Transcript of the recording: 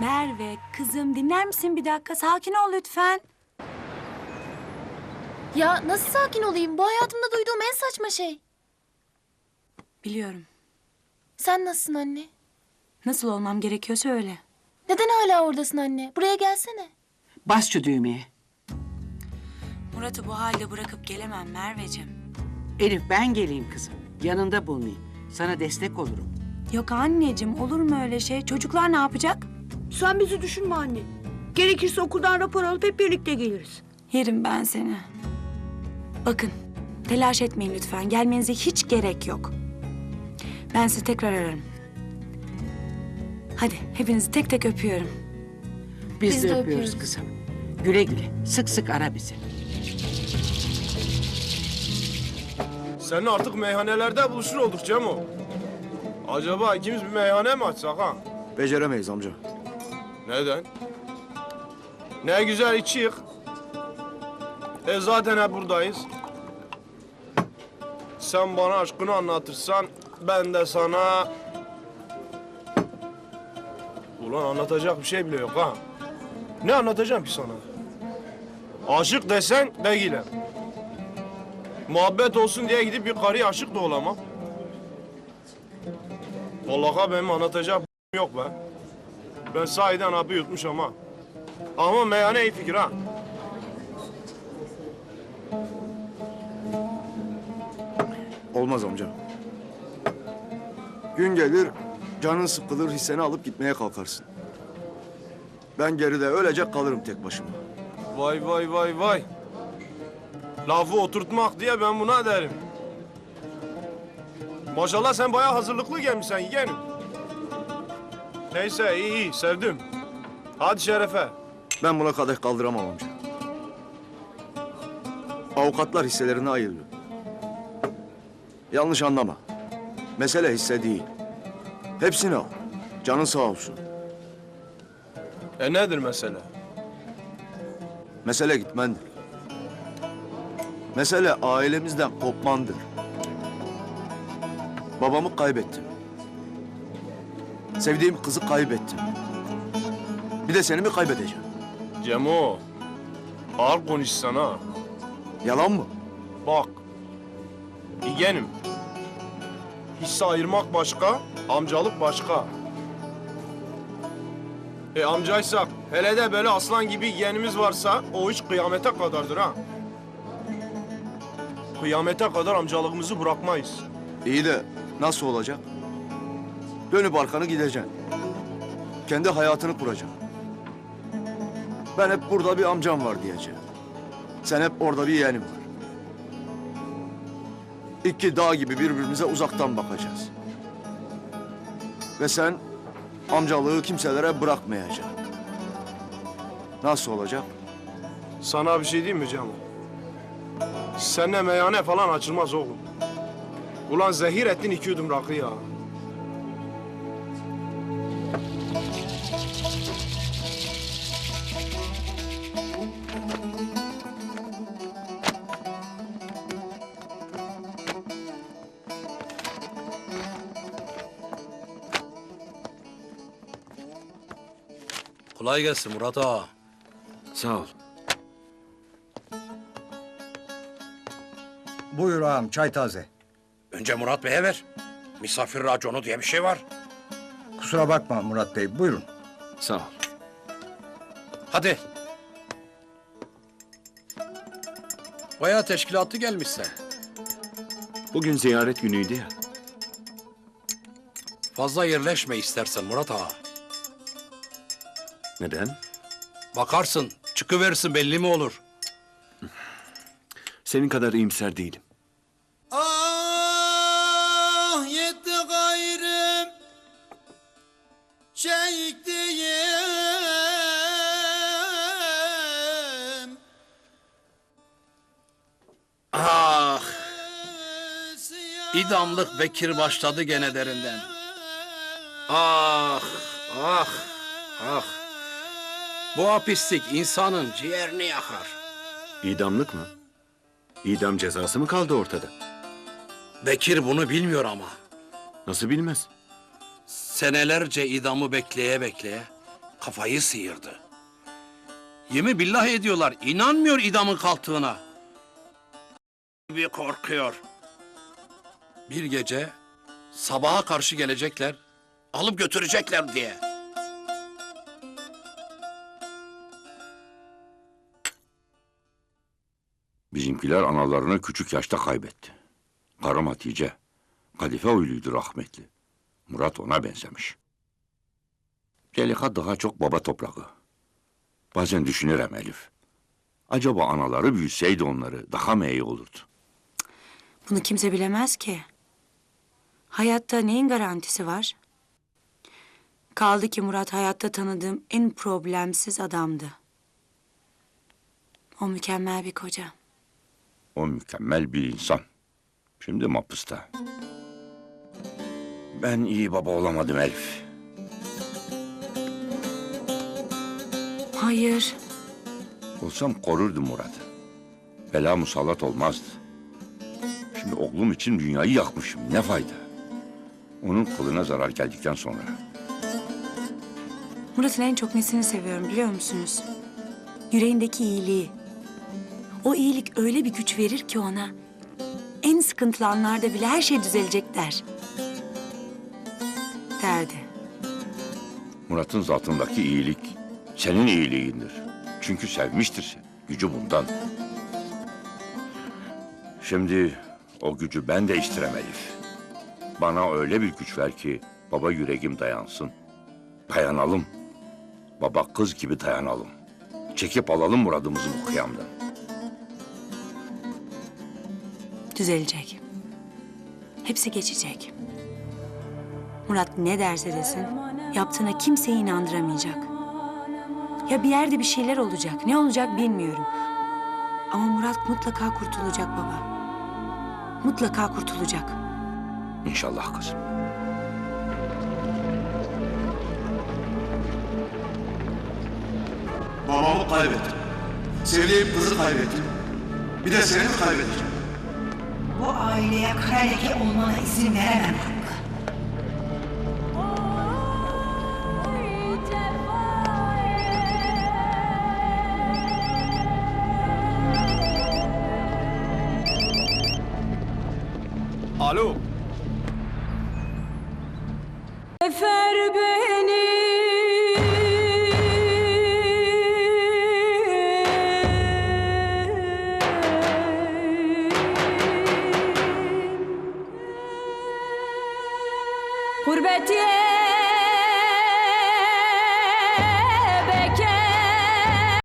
Merve, kızım dinler misin bir dakika? Sakin ol lütfen. Ya nasıl sakin olayım? Bu hayatımda duyduğum en saçma şey. Biliyorum. Sen nasılsın anne? Nasıl olmam gerekiyorsa öyle. Neden hala oradasın anne? Buraya gelsene. Bas şu düğmeye. Murat'ı bu halde bırakıp gelemem Merveciğim. Elif ben geleyim kızım. Yanında bulunayım. Sana destek olurum. Yok anneciğim olur mu öyle şey? Çocuklar ne yapacak? Sen bizi düşünme anne. Gerekirse okuldan rapor alıp hep birlikte geliriz. Yerim ben seni. Bakın, telaş etmeyin lütfen. Gelmenize hiç gerek yok. Ben sizi tekrar ararım. Hadi hepinizi tek tek öpüyorum. Biz, Biz de, de öpüyoruz öpüyoruz. kızım. Güle güle. Sık sık ara bizi. Seninle artık meyhanelerde buluşur olduk Cemo. Acaba ikimiz bir meyhane mi açsak ha? Beceremeyiz amca. Neden? Ne güzel içiyik. E zaten hep buradayız. Sen bana aşkını anlatırsan ben de sana... Ulan anlatacak bir şey bile yok ha. Ne anlatacağım ki sana? Aşık desen değilim. Muhabbet olsun diye gidip bir karıya aşık da olamam. Vallahi benim anlatacak yok be. Ben sahiden abi yutmuş ama. Ama meyhane iyi fikir ha. Olmaz amca. Gün gelir, canın sıkılır hisseni alıp gitmeye kalkarsın. Ben geride öylece kalırım tek başıma. Vay vay vay vay. Lafı oturtmak diye ben buna derim. Maşallah sen bayağı hazırlıklı gelmişsin yeğenim. Neyse iyi iyi sevdim. Hadi şerefe. Ben buna kadeh kaldıramam amca. Avukatlar hisselerini ayırıyor. Yanlış anlama. Mesele hisse değil. Hepsini al. Canın sağ olsun. E nedir mesele? Mesele gitmendir. Mesele ailemizden kopmandır. Babamı kaybettim. Sevdiğim kızı kaybettim. Bir de seni mi kaybedeceğim? Cemo. Ağır konuşsana. Yalan mı? Bak. İgenim. Hisse ayırmak başka, amcalık başka. E amcaysak, hele de böyle aslan gibi yeğenimiz varsa o iş kıyamete kadardır ha. Kıyamete kadar amcalığımızı bırakmayız. İyi de nasıl olacak? Dönüp arkanı gideceksin. Kendi hayatını kuracaksın. Ben hep burada bir amcam var diyeceğim. Sen hep orada bir yeğenim var. İki dağ gibi birbirimize uzaktan bakacağız. Ve sen amcalığı kimselere bırakmayacaksın. Nasıl olacak? Sana bir şey diyeyim mi canım? Seninle meyhane falan açılmaz oğlum. Ulan zehir ettin iki yudum rakı ya. Kolay gelsin Murat ağa. Sağ ol. Buyur ağam çay taze. Önce Murat Bey'e ver. Misafir raconu diye bir şey var. Kusura bakma Murat Bey buyurun. Sağ ol. Hadi. Bayağı teşkilatlı gelmişse. Bugün ziyaret günüydü ya. Fazla yerleşme istersen Murat ağa. Neden? Bakarsın, çıkıverirsin belli mi olur? Senin kadar iyimser değilim. Ah yetti gayrım çektiğim Ah, idamlık Bekir başladı gene derinden. Ah, ah, ah. Bu hapislik insanın ciğerini yakar. İdamlık mı? İdam cezası mı kaldı ortada? Bekir bunu bilmiyor ama. Nasıl bilmez? Senelerce idamı bekleye bekleye kafayı sıyırdı. Yemi billah ediyorlar. inanmıyor idamın kalktığına. Bir korkuyor. Bir gece sabaha karşı gelecekler. Alıp götürecekler diye. Bizimkiler analarını küçük yaşta kaybetti. Karım Hatice, kadife oyluydu rahmetli. Murat ona benzemiş. Delika daha çok baba toprağı. Bazen düşünürüm Elif. Acaba anaları büyüseydi onları daha mı iyi olurdu? Bunu kimse bilemez ki. Hayatta neyin garantisi var? Kaldı ki Murat hayatta tanıdığım en problemsiz adamdı. O mükemmel bir koca. O mükemmel bir insan. Şimdi mapısta. Ben iyi baba olamadım Elif. Hayır. Olsam korurdum Murat'ı. Bela musallat olmazdı. Şimdi oğlum için dünyayı yakmışım. Ne fayda? Onun kılına zarar geldikten sonra. Murat'ın en çok nesini seviyorum biliyor musunuz? Yüreğindeki iyiliği. O iyilik öyle bir güç verir ki ona. En sıkıntılı anlarda bile her şey düzelecek der. Derdi. Murat'ın zatındaki iyilik senin iyiliğindir. Çünkü sevmiştir seni. Gücü bundan. Şimdi o gücü ben de Elif. Bana öyle bir güç ver ki baba yüreğim dayansın. Dayanalım. Baba kız gibi dayanalım. Çekip alalım muradımızı bu kıyamdan. Düzelecek. Hepsi geçecek. Murat ne derse desin, yaptığına kimseyi inandıramayacak. Ya bir yerde bir şeyler olacak. Ne olacak bilmiyorum. Ama Murat mutlaka kurtulacak baba. Mutlaka kurtulacak. İnşallah kızım. Babamı kaybettim. Sevdiğim kızı kaybettim. Bir de seni mi kaybedeceğim? Bu aileye kara olmana izin veremem. Alo.